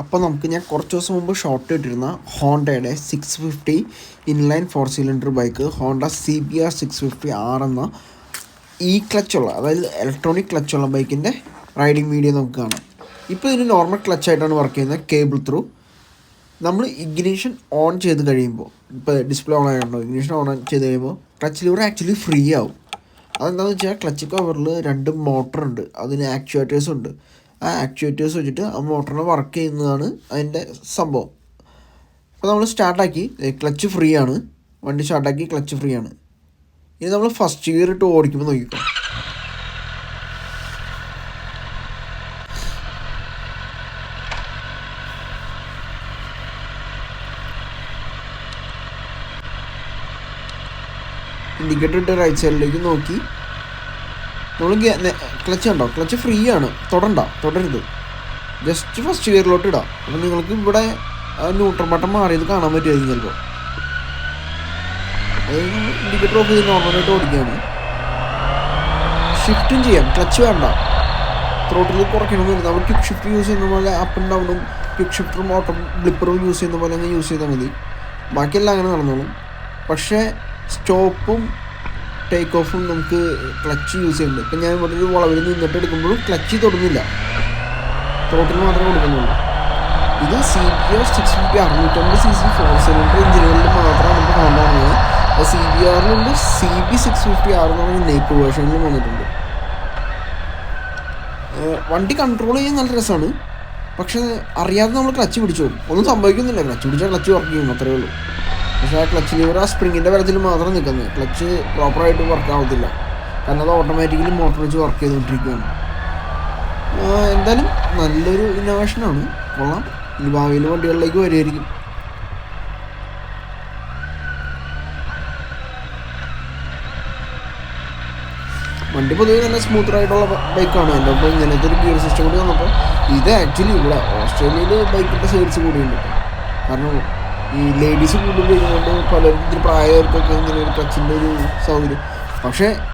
അപ്പോൾ നമുക്ക് ഞാൻ കുറച്ച് ദിവസം മുമ്പ് ഷോർട്ട് ഇട്ടിരുന്ന ഹോണ്ടയുടെ six fifty inline four cylinder bike Honda C B R six fifty R എന്ന ഈ ക്ലച്ചുള്ള അതായത് ഇലക്ട്രോണിക് ക്ലച്ചുള്ള ബൈക്കിന്റെ റൈഡിങ് വീഡിയോ നമുക്ക് കാണാം. ഇപ്പോൾ ഇതിന് നോർമൽ ക്ലച്ചായിട്ടാണ് വർക്ക് ചെയ്യുന്നത് കേബിൾ ത്രൂ നമ്മൾ ഇഗ്നീഷൻ ഓൺ ചെയ്ത് കഴിയുമ്പോൾ ഇപ്പോൾ ഡിസ്പ്ലേ ഓൺ ആയിട്ടുണ്ടോ ഇഗ്നീഷൻ ഓൺ ചെയ്ത് കഴിയുമ്പോൾ ക്ലച്ച് ലിവർ ആക്ച്വലി ഫ്രീ ആവും. അതെന്താണെന്ന് വെച്ചാൽ ക്ലച്ച് കവറിൽ രണ്ട് മോട്ടറുണ്ട് അതിന് ആക്ച്വേറ്റേഴ്സ് ഉണ്ട്. ആ ആക്ച്വേറ്റേഴ്സ് വെച്ചിട്ട് ആ മോട്ടറിനെ വർക്ക് ചെയ്യുന്നതാണ് അതിന്റെ സംഭവം. അപ്പോൾ നമ്മൾ സ്റ്റാർട്ടാക്കി ക്ലച്ച് ഫ്രീ ആണ്. വണ്ടി സ്റ്റാർട്ടാക്കി ക്ലച്ച് ഫ്രീ ആണ്. ഇനി നമ്മൾ ഫസ്റ്റ് ഗിയർ ഇട്ട് ഓടിക്കുമ്പോൾ നോക്കിക്കോ. ഇൻഡിക്കേറ്റർ ഇട്ട് റൈറ്റ് സൈഡിലേക്ക് നോക്കി. ക്ലച്ച് കണ്ടോ? ക്ലച്ച് ഫ്രീ ആണ്. തൊടണ്ട. തുടരുത്. ജസ്റ്റ് ഫസ്റ്റ് ഗിയറിലോട്ട് ഇടാം. അപ്പം നിങ്ങൾക്ക് ഇവിടെ ന്യൂട്രൽ ബട്ടൺ മാറിയത് കാണാൻ പറ്റുമായിരിക്കും ചിലപ്പോൾ ഇൻഡിക്കേറ്റർ ഓഫ് ചെയ്ത് നോർമലായിട്ട് ഓടിക്കുകയാണ്. ഷിഫ്റ്റും ചെയ്യാം. ക്ലച്ച് വേണ്ട. ത്രോട്ടിൽ കുറയ്ക്കണമെന്നില്ല നമ്മൾ ക്യുക്ക് ഷിഫ്റ്റ് യൂസ് ചെയ്യുന്ന പോലെ അപ്പ് ആൻഡ് ഡൗണും ക്വിക്ക് ഷിഫ്റ്ററും ഓട്ടം ബ്ലിപ്പറും യൂസ് ചെയ്യുന്ന പോലെ അങ്ങ് യൂസ് ചെയ്താൽ മതി. ബാക്കിയെല്ലാം അങ്ങനെ നടന്നോളും. പക്ഷേ സ്റ്റോപ്പും ടേക്ക് ഓഫും നമുക്ക് ക്ലച്ച് യൂസ് ചെയ്യുന്നുണ്ട്. ഇപ്പം ഞാൻ ഇവിടെ ഒരു വളവിൽ നിന്നിട്ട് എടുക്കുമ്പോഴും ക്ലച്ച് തൊടുന്നില്ല. ത്രോട്ടിൽ മാത്രമേ കൊടുക്കുന്നുള്ളൂ. ഇത് C B R six fifty അറുന്നൂറ്റമ്പത് സി സി ഫോർ സിലിണ്ടർ എഞ്ചിനുകളിൽ മാത്രമാണ് നമുക്ക് വന്നത് അപ്പോൾ C B ആറിലുണ്ട് C B six fifty R എന്ന് പറഞ്ഞ നെയ്പ്പ് വേർഷനിൽ വന്നിട്ടുണ്ട്. വണ്ടി കൺട്രോൾ ചെയ്യാൻ നല്ല രസമാണ്. പക്ഷേ അറിയാതെ നമ്മൾ ക്ലച്ച് പിടിച്ചു ഒന്നും സംഭവിക്കുന്നില്ല. ക്ലച്ച് പിടിച്ചാൽ ക്ലച്ച് വർക്ക് ചെയ്യും അത്രേ ഉള്ളൂ. പക്ഷേ ആ ക്ലച്ച് ലിവർ ആ സ്പ്രിങ്ങിന്റെ പരത്തിൽ മാത്രം നിൽക്കുന്നത് ക്ലച്ച് പ്രോപ്പറായിട്ട് വർക്ക് ആവത്തില്ല. കാരണം അത് ഓട്ടോമാറ്റിക്കലി മോട്ടർ വെച്ച് വർക്ക് ചെയ്തുകൊണ്ടിരിക്കുകയാണ്. എന്തായാലും നല്ലൊരു ഇന്നോവേഷനാണ് കൊള്ളാം. ഇനി ഭാവിയിൽ വണ്ടികളിലേക്ക് വരുമായിരിക്കും വണ്ടി പൊതുവെ നല്ല സ്മൂത്ത് ആയിട്ടുള്ള ബൈക്കാണ് എന്റെ ഒപ്പം ഇങ്ങനത്തെ ഒരു ഗിയർ സിസ്റ്റം കൂടി വന്നപ്പോൾ ഇത് ആക്ച്വലി ഇവിടെ ഓസ്ട്രേലിയയിൽ ബൈക്കിന്റെ സെയിൽസ് കൂടിയുണ്ട് കാരണം ഈ ലേഡീസ് കൂടുതൽ വരുന്നതുകൊണ്ട് പലർക്കും ഇത്തിരി പ്രായവർക്കൊക്കെ ഇങ്ങനെ ഒരു ടച്ചിന്റെ ഒരു സൗകര്യം. പക്ഷേ